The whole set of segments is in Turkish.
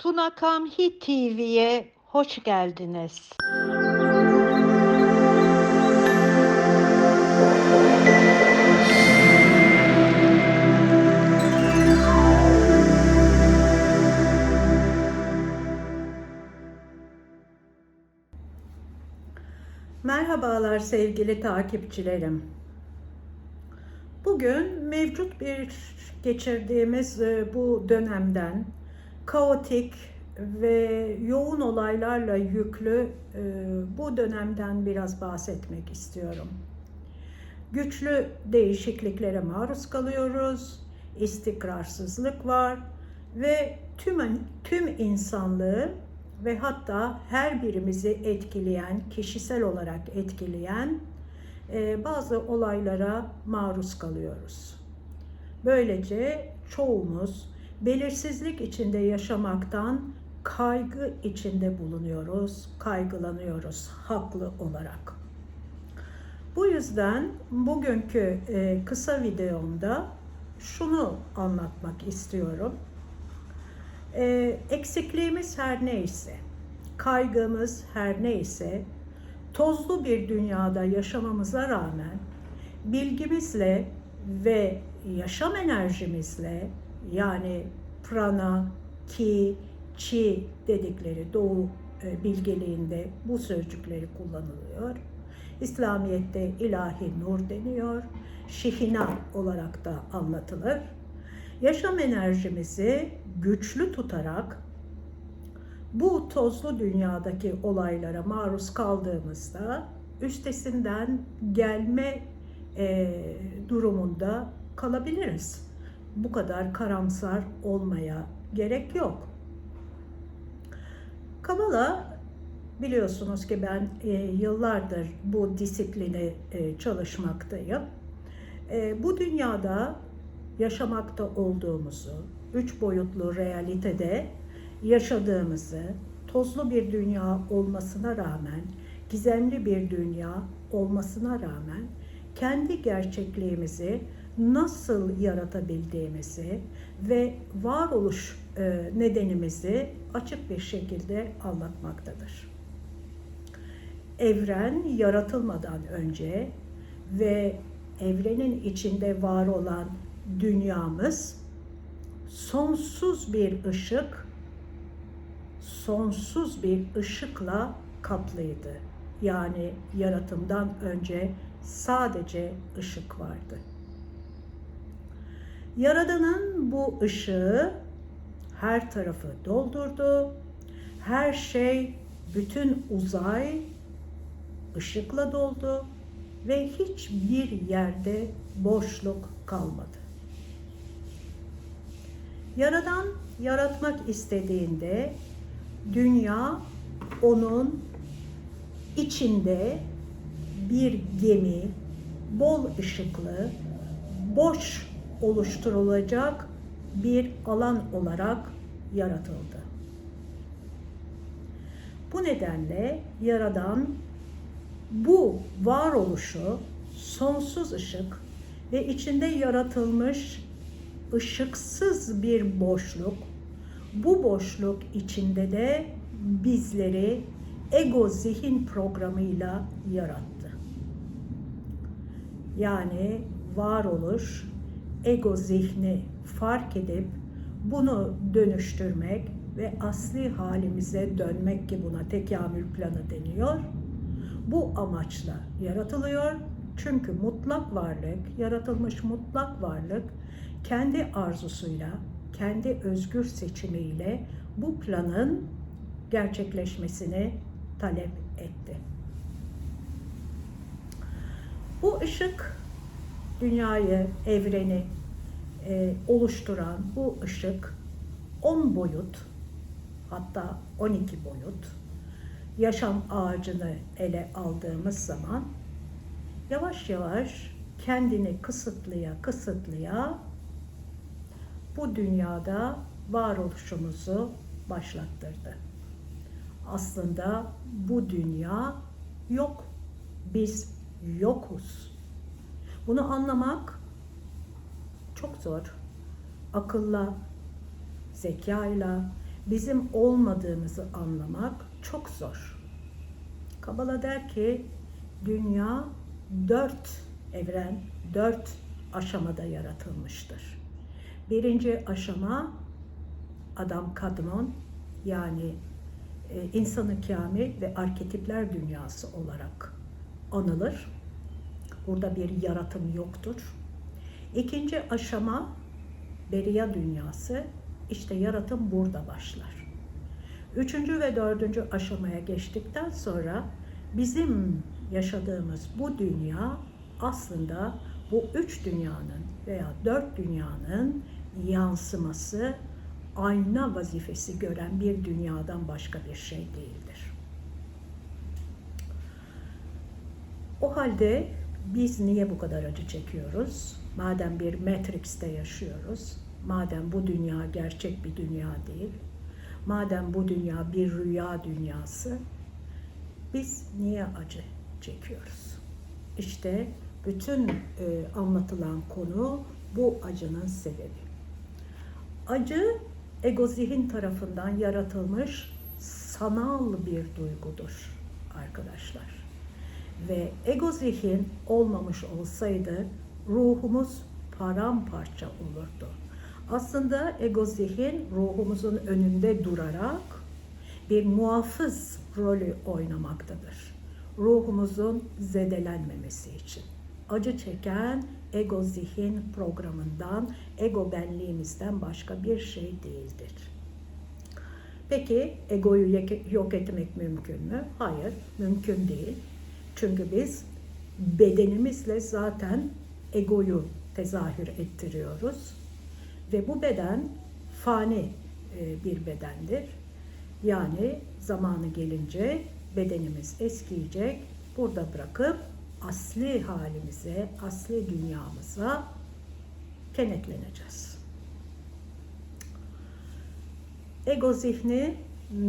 Tunakamhi TV'ye hoş geldiniz. Merhabalar sevgili takipçilerim. Bugün mevcut bir geçirdiğimiz e, bu dönemden kaotik ve yoğun olaylarla yüklü e, bu dönemden biraz bahsetmek istiyorum. Güçlü değişikliklere maruz kalıyoruz, istikrarsızlık var ve tüm tüm insanlığı ve hatta her birimizi etkileyen, kişisel olarak etkileyen e, bazı olaylara maruz kalıyoruz. Böylece çoğumuz belirsizlik içinde yaşamaktan kaygı içinde bulunuyoruz, kaygılanıyoruz haklı olarak. Bu yüzden bugünkü e, kısa videomda şunu anlatmak istiyorum. E, eksikliğimiz her neyse, kaygımız her neyse, tozlu bir dünyada yaşamamıza rağmen bilgimizle ve yaşam enerjimizle yani prana, ki, chi dedikleri doğu e, bilgeliğinde bu sözcükleri kullanılıyor. İslamiyet'te ilahi nur deniyor. Şihina olarak da anlatılır. Yaşam enerjimizi güçlü tutarak bu tozlu dünyadaki olaylara maruz kaldığımızda üstesinden gelme e, durumunda kalabiliriz. Bu kadar karamsar olmaya gerek yok. Kabala biliyorsunuz ki ben e, yıllardır bu disiplini e, çalışmaktayım. E, bu dünyada yaşamakta olduğumuzu, üç boyutlu realitede yaşadığımızı, tozlu bir dünya olmasına rağmen, gizemli bir dünya olmasına rağmen kendi gerçekliğimizi nasıl yaratabildiğimizi ve varoluş e, nedenimizi açık bir şekilde anlatmaktadır. Evren yaratılmadan önce ve evrenin içinde var olan dünyamız sonsuz bir ışık, sonsuz bir ışıkla kaplıydı. Yani yaratımdan önce sadece ışık vardı. Yaradanın bu ışığı her tarafı doldurdu. Her şey, bütün uzay ışıkla doldu ve hiçbir yerde boşluk kalmadı. Yaradan yaratmak istediğinde dünya onun içinde bir gemi, bol ışıklı, boş oluşturulacak bir alan olarak yaratıldı. Bu nedenle Yaradan bu varoluşu sonsuz ışık ve içinde yaratılmış ışıksız bir boşluk. Bu boşluk içinde de bizleri ego zihin programıyla yarattı. Yani varoluş ego zihni fark edip bunu dönüştürmek ve asli halimize dönmek ki buna tekamül planı deniyor. Bu amaçla yaratılıyor. Çünkü mutlak varlık, yaratılmış mutlak varlık kendi arzusuyla, kendi özgür seçimiyle bu planın gerçekleşmesini talep etti. Bu ışık dünyayı, evreni e, oluşturan bu ışık 10 boyut hatta 12 boyut yaşam ağacını ele aldığımız zaman yavaş yavaş kendini kısıtlaya kısıtlaya bu dünyada varoluşumuzu başlattırdı. Aslında bu dünya yok. Biz yokuz. Bunu anlamak çok zor. Akılla, zekayla bizim olmadığımızı anlamak çok zor. Kabala der ki dünya dört evren, dört aşamada yaratılmıştır. Birinci aşama Adam Kadmon yani e, insanı kamil ve arketipler dünyası olarak anılır. Burada bir yaratım yoktur. İkinci aşama Beriya dünyası. İşte yaratım burada başlar. Üçüncü ve dördüncü aşamaya geçtikten sonra bizim yaşadığımız bu dünya aslında bu üç dünyanın veya dört dünyanın yansıması ayna vazifesi gören bir dünyadan başka bir şey değildir. O halde biz niye bu kadar acı çekiyoruz? Madem bir Matrix'te yaşıyoruz, madem bu dünya gerçek bir dünya değil, madem bu dünya bir rüya dünyası, biz niye acı çekiyoruz? İşte bütün e, anlatılan konu bu acının sebebi. Acı ego zihin tarafından yaratılmış sanal bir duygudur arkadaşlar. Ve ego zihin olmamış olsaydı ruhumuz paramparça olurdu. Aslında ego zihin ruhumuzun önünde durarak bir muhafız rolü oynamaktadır. Ruhumuzun zedelenmemesi için. Acı çeken ego zihin programından, ego benliğimizden başka bir şey değildir. Peki egoyu yok etmek mümkün mü? Hayır, mümkün değil. Çünkü biz bedenimizle zaten egoyu tezahür ettiriyoruz. Ve bu beden fani e, bir bedendir. Yani zamanı gelince bedenimiz eskiyecek, burada bırakıp asli halimize, asli dünyamıza kenetleneceğiz. Ego zihni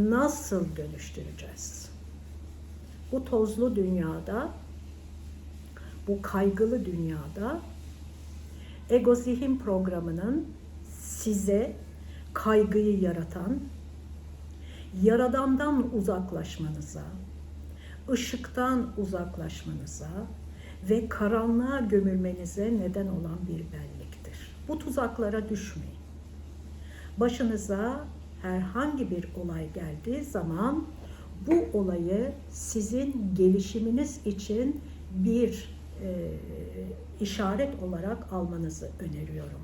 nasıl dönüştüreceğiz? Bu tozlu dünyada, bu kaygılı dünyada ego zihin programının size kaygıyı yaratan, yaradandan uzaklaşmanıza, ışıktan uzaklaşmanıza ve karanlığa gömülmenize neden olan bir benliktir. Bu tuzaklara düşmeyin. Başınıza herhangi bir olay geldiği zaman bu olayı sizin gelişiminiz için bir e, işaret olarak almanızı öneriyorum.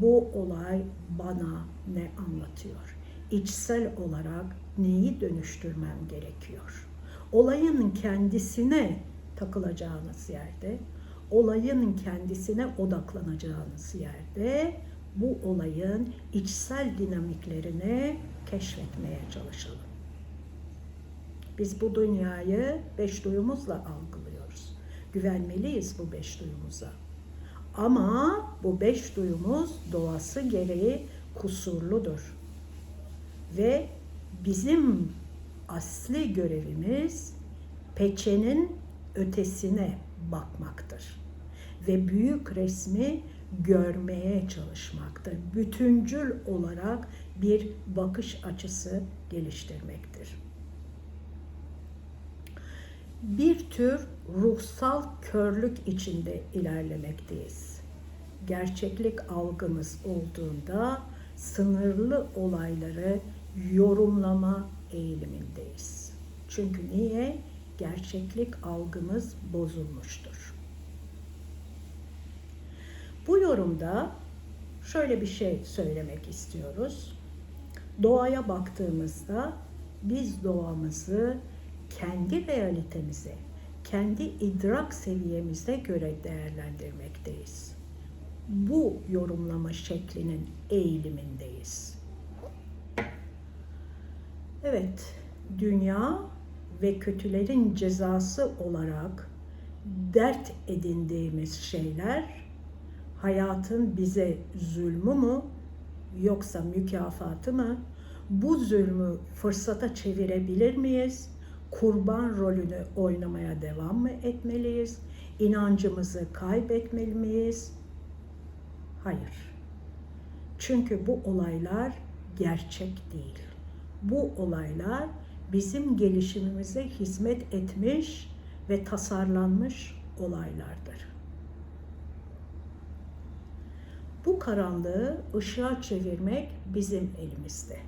Bu olay bana ne anlatıyor? İçsel olarak neyi dönüştürmem gerekiyor? Olayın kendisine takılacağınız yerde, olayın kendisine odaklanacağınız yerde bu olayın içsel dinamiklerini keşfetmeye çalışalım. Biz bu dünyayı beş duyumuzla algılıyoruz. Güvenmeliyiz bu beş duyumuza. Ama bu beş duyumuz doğası gereği kusurludur. Ve bizim asli görevimiz peçenin ötesine bakmaktır. Ve büyük resmi görmeye çalışmaktır. Bütüncül olarak bir bakış açısı geliştirmektir. Bir tür ruhsal körlük içinde ilerlemekteyiz. Gerçeklik algımız olduğunda sınırlı olayları yorumlama eğilimindeyiz. Çünkü niye? Gerçeklik algımız bozulmuştur. Bu yorumda şöyle bir şey söylemek istiyoruz. Doğaya baktığımızda biz doğamızı kendi realitemize, kendi idrak seviyemize göre değerlendirmekteyiz. Bu yorumlama şeklinin eğilimindeyiz. Evet, dünya ve kötülerin cezası olarak dert edindiğimiz şeyler hayatın bize zulmü mü yoksa mükafatı mı? Bu zulmü fırsata çevirebilir miyiz? Kurban rolünü oynamaya devam mı etmeliyiz? İnancımızı kaybetmeli miyiz? Hayır. Çünkü bu olaylar gerçek değil. Bu olaylar bizim gelişimimize hizmet etmiş ve tasarlanmış olaylardır. Bu karanlığı ışığa çevirmek bizim elimizde.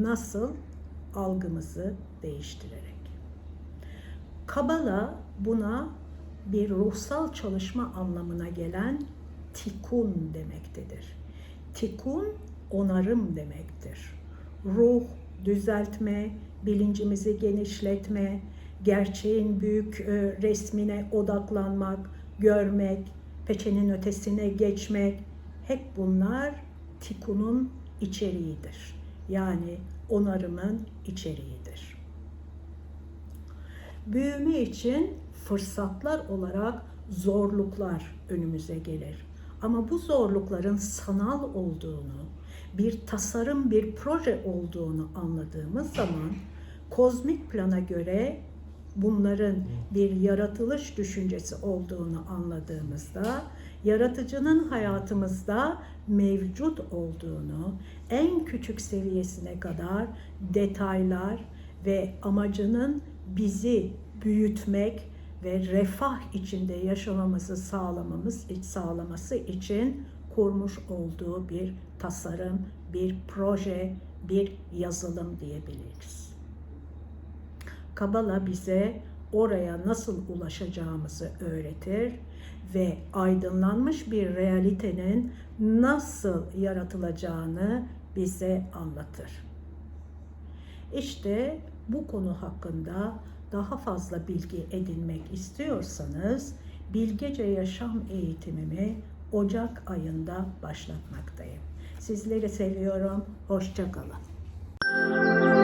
Nasıl? Algımızı değiştirerek. Kabala buna bir ruhsal çalışma anlamına gelen tikun demektedir. Tikun onarım demektir. Ruh, düzeltme, bilincimizi genişletme, gerçeğin büyük e, resmine odaklanmak, görmek, peçenin ötesine geçmek hep bunlar tikunun içeriğidir. Yani onarımın içeriğidir. Büyüme için fırsatlar olarak zorluklar önümüze gelir. Ama bu zorlukların sanal olduğunu, bir tasarım, bir proje olduğunu anladığımız zaman kozmik plana göre bunların bir yaratılış düşüncesi olduğunu anladığımızda yaratıcının hayatımızda mevcut olduğunu en küçük seviyesine kadar detaylar ve amacının bizi büyütmek ve refah içinde yaşamamızı sağlamamız sağlaması için kurmuş olduğu bir tasarım, bir proje, bir yazılım diyebiliriz. Kabala bize oraya nasıl ulaşacağımızı öğretir ve aydınlanmış bir realitenin nasıl yaratılacağını bize anlatır. İşte bu konu hakkında daha fazla bilgi edinmek istiyorsanız Bilgece Yaşam eğitimimi Ocak ayında başlatmaktayım. Sizleri seviyorum. Hoşçakalın.